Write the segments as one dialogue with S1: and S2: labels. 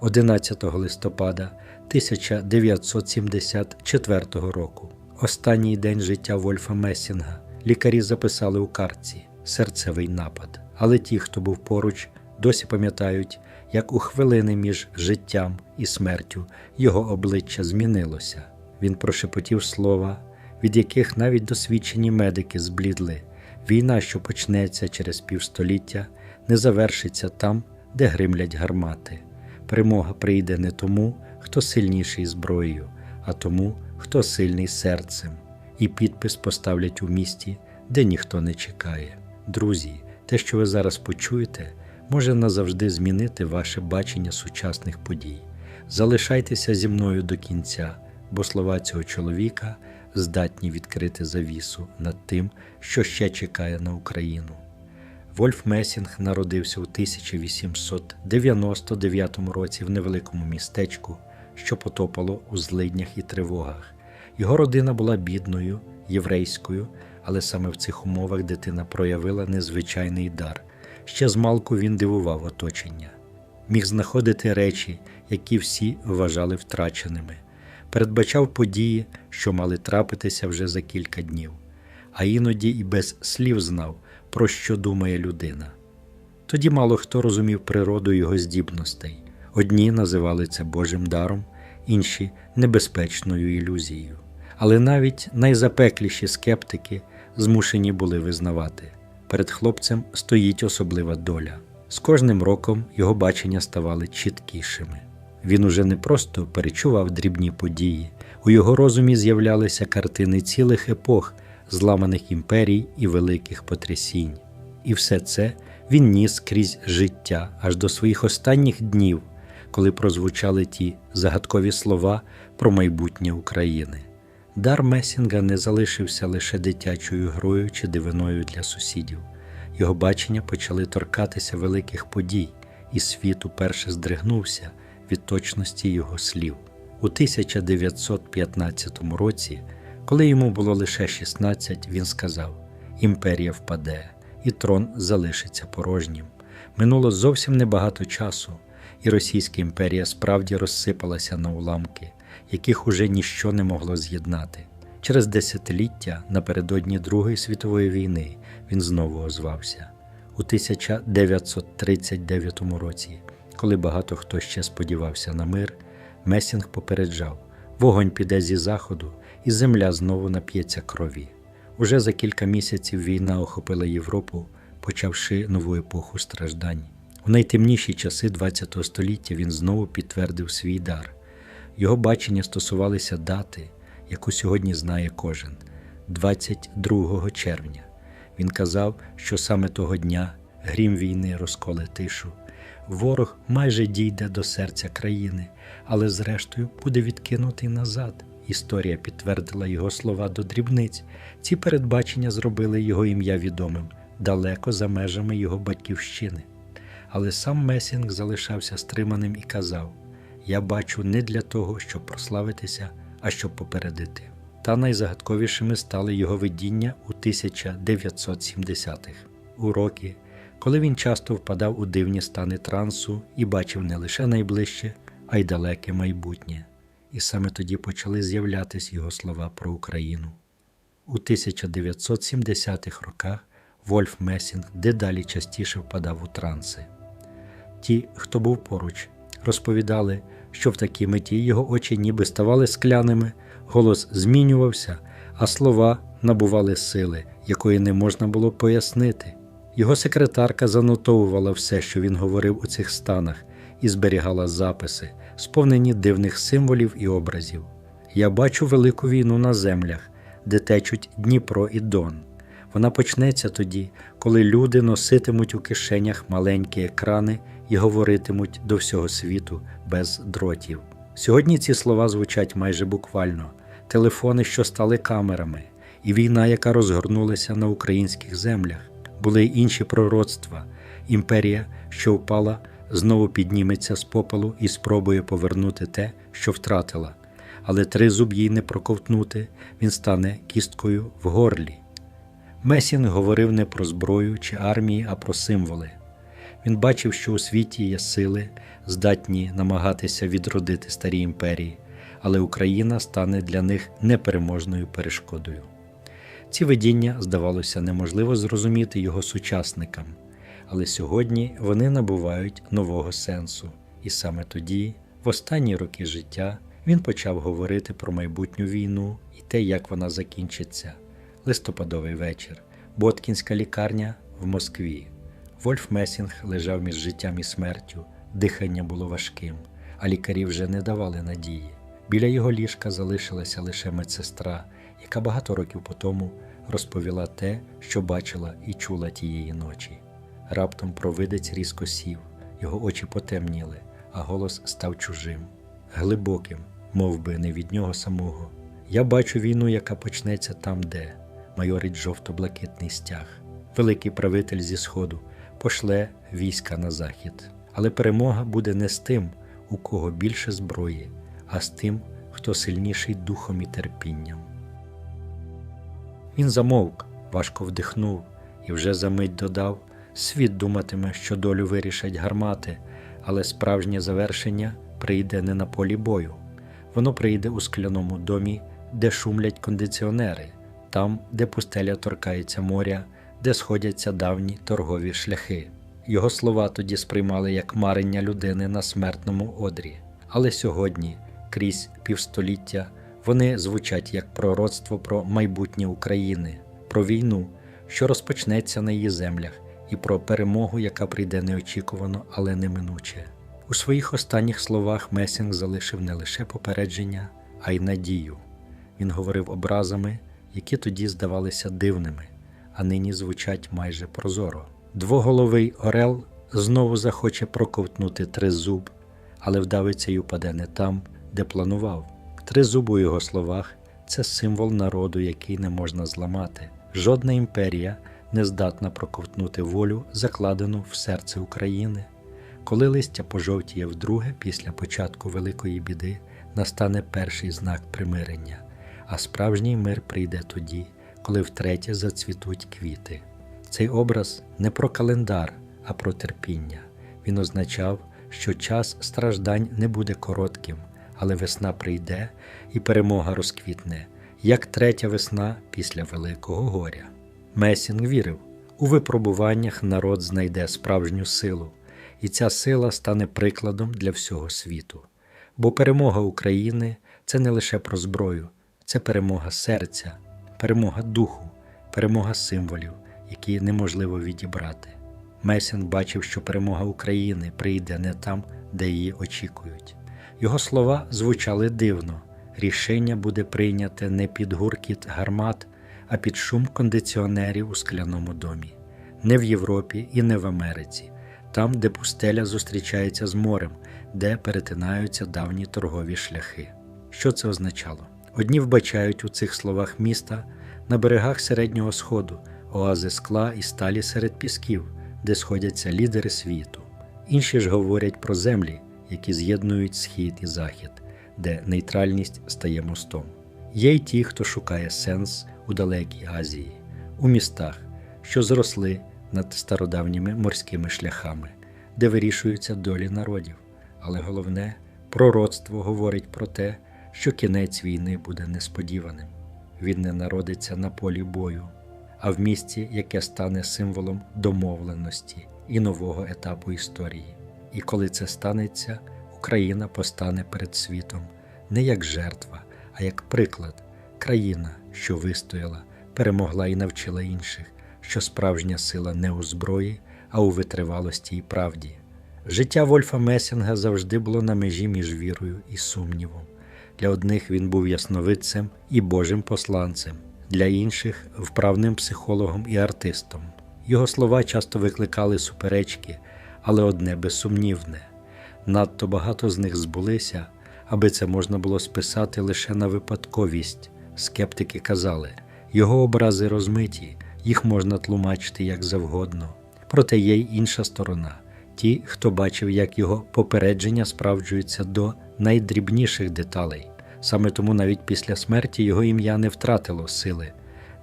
S1: 11 листопада 1974 року. Останній день життя Вольфа Месінга лікарі записали у картці серцевий напад. Але ті, хто був поруч, досі пам'ятають, як у хвилини між життям і смертю його обличчя змінилося. Він прошепотів слова, від яких навіть досвідчені медики зблідли. Війна, що почнеться через півстоліття, не завершиться там, де гримлять гармати. Перемога прийде не тому, хто сильніший зброєю, а тому, хто сильний серцем, і підпис поставлять у місті, де ніхто не чекає. Друзі, те, що ви зараз почуєте, може назавжди змінити ваше бачення сучасних подій. Залишайтеся зі мною до кінця, бо слова цього чоловіка здатні відкрити завісу над тим, що ще чекає на Україну. Вольф Месінг народився у 1899 році в невеликому містечку, що потопало у злиднях і тривогах. Його родина була бідною, єврейською, але саме в цих умовах дитина проявила незвичайний дар. Ще змалку він дивував оточення, міг знаходити речі, які всі вважали втраченими, передбачав події, що мали трапитися вже за кілька днів, а іноді і без слів знав, про що думає людина. Тоді мало хто розумів природу його здібностей. Одні називали це Божим даром, інші небезпечною ілюзією. Але навіть найзапекліші скептики змушені були визнавати перед хлопцем стоїть особлива доля. З кожним роком його бачення ставали чіткішими. Він уже не просто перечував дрібні події, у його розумі з'являлися картини цілих епох, зламаних імперій і великих потрясінь. І все це він ніс крізь життя аж до своїх останніх днів, коли прозвучали ті загадкові слова про майбутнє України. Дар Месінга не залишився лише дитячою грою чи дивиною для сусідів. Його бачення почали торкатися великих подій, і світ уперше здригнувся від точності його слів. У 1915 році, коли йому було лише 16, він сказав: Імперія впаде, і трон залишиться порожнім. Минуло зовсім небагато часу, і Російська імперія справді розсипалася на уламки, яких уже ніщо не могло з'єднати. Через десятиліття напередодні Другої світової війни він знову озвався. У 1939 році, коли багато хто ще сподівався на мир, Месінг попереджав: вогонь піде зі заходу, і земля знову нап'ється крові. Уже за кілька місяців війна охопила Європу, почавши нову епоху страждань. У найтемніші часи ХХ століття він знову підтвердив свій дар. Його бачення стосувалися дати, яку сьогодні знає кожен 22 червня. Він казав, що саме того дня грім війни розколе тишу. Ворог майже дійде до серця країни, але зрештою буде відкинутий назад. Історія підтвердила його слова до дрібниць. Ці передбачення зробили його ім'я відомим далеко за межами його батьківщини. Але сам Месінг залишався стриманим і казав: Я бачу не для того, щоб прославитися, а щоб попередити. Та найзагадковішими стали його видіння у 1970-х, у роки, коли він часто впадав у дивні стани трансу і бачив не лише найближче, а й далеке майбутнє. І саме тоді почали з'являтись його слова про Україну. У 1970-х роках Вольф Месінг дедалі частіше впадав у транси. Ті, хто був поруч, розповідали, що в такій меті його очі ніби ставали скляними, голос змінювався, а слова набували сили, якої не можна було пояснити. Його секретарка занотовувала все, що він говорив у цих станах, і зберігала записи, сповнені дивних символів і образів. Я бачу велику війну на землях, де течуть Дніпро і Дон. Вона почнеться тоді, коли люди носитимуть у кишенях маленькі екрани і говоритимуть до всього світу без дротів. Сьогодні ці слова звучать майже буквально: телефони, що стали камерами, і війна, яка розгорнулася на українських землях, були й інші пророцтва. Імперія, що впала, знову підніметься з попелу і спробує повернути те, що втратила. Але три зуб їй не проковтнути, він стане кісткою в горлі. Месін говорив не про зброю чи армії, а про символи. Він бачив, що у світі є сили, здатні намагатися відродити старі імперії, але Україна стане для них непереможною перешкодою. Ці видіння здавалося неможливо зрозуміти його сучасникам, але сьогодні вони набувають нового сенсу, і саме тоді, в останні роки життя, він почав говорити про майбутню війну і те, як вона закінчиться. Листопадовий вечір, Боткінська лікарня в Москві. Вольф Месінг лежав між життям і смертю, дихання було важким, а лікарі вже не давали надії. Біля його ліжка залишилася лише медсестра, яка багато років по тому розповіла те, що бачила і чула тієї ночі. Раптом провидець різко сів, його очі потемніли, а голос став чужим, глибоким, мов би не від нього самого. Я бачу війну, яка почнеться там, де майорить жовто-блакитний стяг. Великий правитель зі сходу пошле війська на захід. Але перемога буде не з тим, у кого більше зброї, а з тим, хто сильніший духом і терпінням. Він замовк, важко вдихнув і вже за мить додав: світ думатиме, що долю вирішать гармати, але справжнє завершення прийде не на полі бою. Воно прийде у скляному домі, де шумлять кондиціонери, там, де пустеля торкається моря, де сходяться давні торгові шляхи. Його слова тоді сприймали як марення людини на смертному одрі. Але сьогодні, крізь півстоліття, вони звучать як пророцтво про майбутнє України, про війну, що розпочнеться на її землях, і про перемогу, яка прийде неочікувано, але неминуче. У своїх останніх словах Месінг залишив не лише попередження, а й надію. Він говорив образами, які тоді здавалися дивними, а нині звучать майже прозоро. Двоголовий орел знову захоче проковтнути тризуб, але вдавиться й упаде не там, де планував. Тризуб у його словах це символ народу, який не можна зламати. Жодна імперія не здатна проковтнути волю, закладену в серце України. Коли листя пожовтіє вдруге після початку великої біди, настане перший знак примирення, а справжній мир прийде тоді, коли втретє зацвітуть квіти. Цей образ не про календар, а про терпіння. Він означав, що час страждань не буде коротким, але весна прийде і перемога розквітне, як третя весна після Великого горя. Месінг вірив, у випробуваннях народ знайде справжню силу, і ця сила стане прикладом для всього світу. Бо перемога України це не лише про зброю, це перемога серця, перемога духу, перемога символів, які неможливо відібрати. Месін бачив, що перемога України прийде не там, де її очікують. Його слова звучали дивно. Рішення буде прийняте не під гуркіт гармат, а під шум кондиціонерів у скляному домі, не в Європі і не в Америці, там, де пустеля зустрічається з морем, де перетинаються давні торгові шляхи. Що це означало? Одні вбачають у цих словах міста на берегах середнього сходу, оази скла і сталі серед пісків, де сходяться лідери світу. Інші ж говорять про землі, які з'єднують схід і захід, де нейтральність стає мостом. Є й ті, хто шукає сенс у далекій Азії, у містах, що зросли над стародавніми морськими шляхами, де вирішуються долі народів. Але головне, пророцтво говорить про те, що кінець війни буде несподіваним. Він не народиться на полі бою, а в місті, яке стане символом домовленості і нового етапу історії. І коли це станеться, Україна постане перед світом не як жертва, а як приклад, країна, що вистояла, перемогла і навчила інших, що справжня сила не у зброї, а у витривалості і правді. Життя Вольфа Месінга завжди було на межі між вірою і сумнівом. Для одних він був ясновидцем і Божим посланцем, для інших вправним психологом і артистом. Його слова часто викликали суперечки, але одне безсумнівне. Надто багато з них збулися, аби це можна було списати лише на випадковість. Скептики казали, його образи розмиті, їх можна тлумачити як завгодно. Проте є й інша сторона ті, хто бачив, як його попередження справджуються до найдрібніших деталей. Саме тому навіть після смерті його ім'я не втратило сили.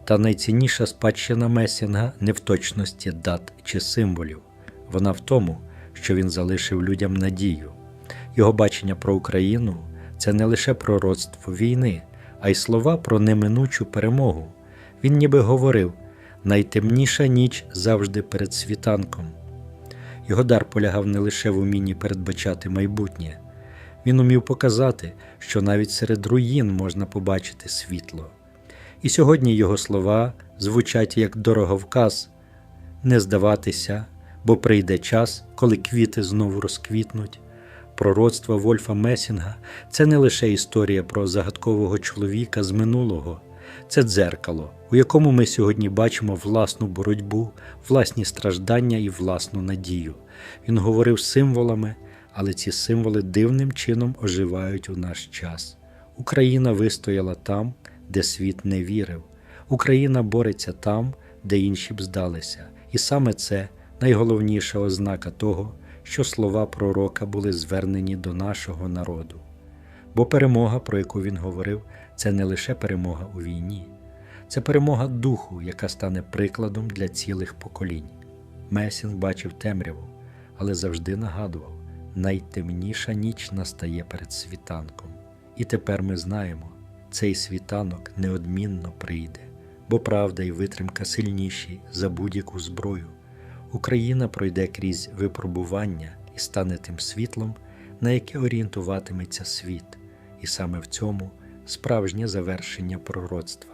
S1: Та найцінніша спадщина Месінга не в точності дат чи символів. Вона в тому, що він залишив людям надію. Його бачення про Україну це не лише пророцтво війни, а й слова про неминучу перемогу. Він ніби говорив: найтемніша ніч завжди перед світанком. Його дар полягав не лише в умінні передбачати майбутнє, він умів показати, що навіть серед руїн можна побачити світло. І сьогодні його слова звучать як дороговказ не здаватися, бо прийде час, коли квіти знову розквітнуть. Пророцтво Вольфа Месінга це не лише історія про загадкового чоловіка з минулого, це дзеркало, у якому ми сьогодні бачимо власну боротьбу, власні страждання і власну надію. Він говорив символами, але ці символи дивним чином оживають у наш час. Україна вистояла там, де світ не вірив. Україна бореться там, де інші б здалися. І саме це найголовніша ознака того, що слова пророка були звернені до нашого народу. Бо перемога, про яку він говорив, це не лише перемога у війні, це перемога духу, яка стане прикладом для цілих поколінь. Месінг бачив темряву, але завжди нагадував: найтемніша ніч настає перед світанком. І тепер ми знаємо, цей світанок неодмінно прийде, бо правда і витримка сильніші за будь-яку зброю. Україна пройде крізь випробування і стане тим світлом, на яке орієнтуватиметься світ, і саме в цьому справжнє завершення пророцтва.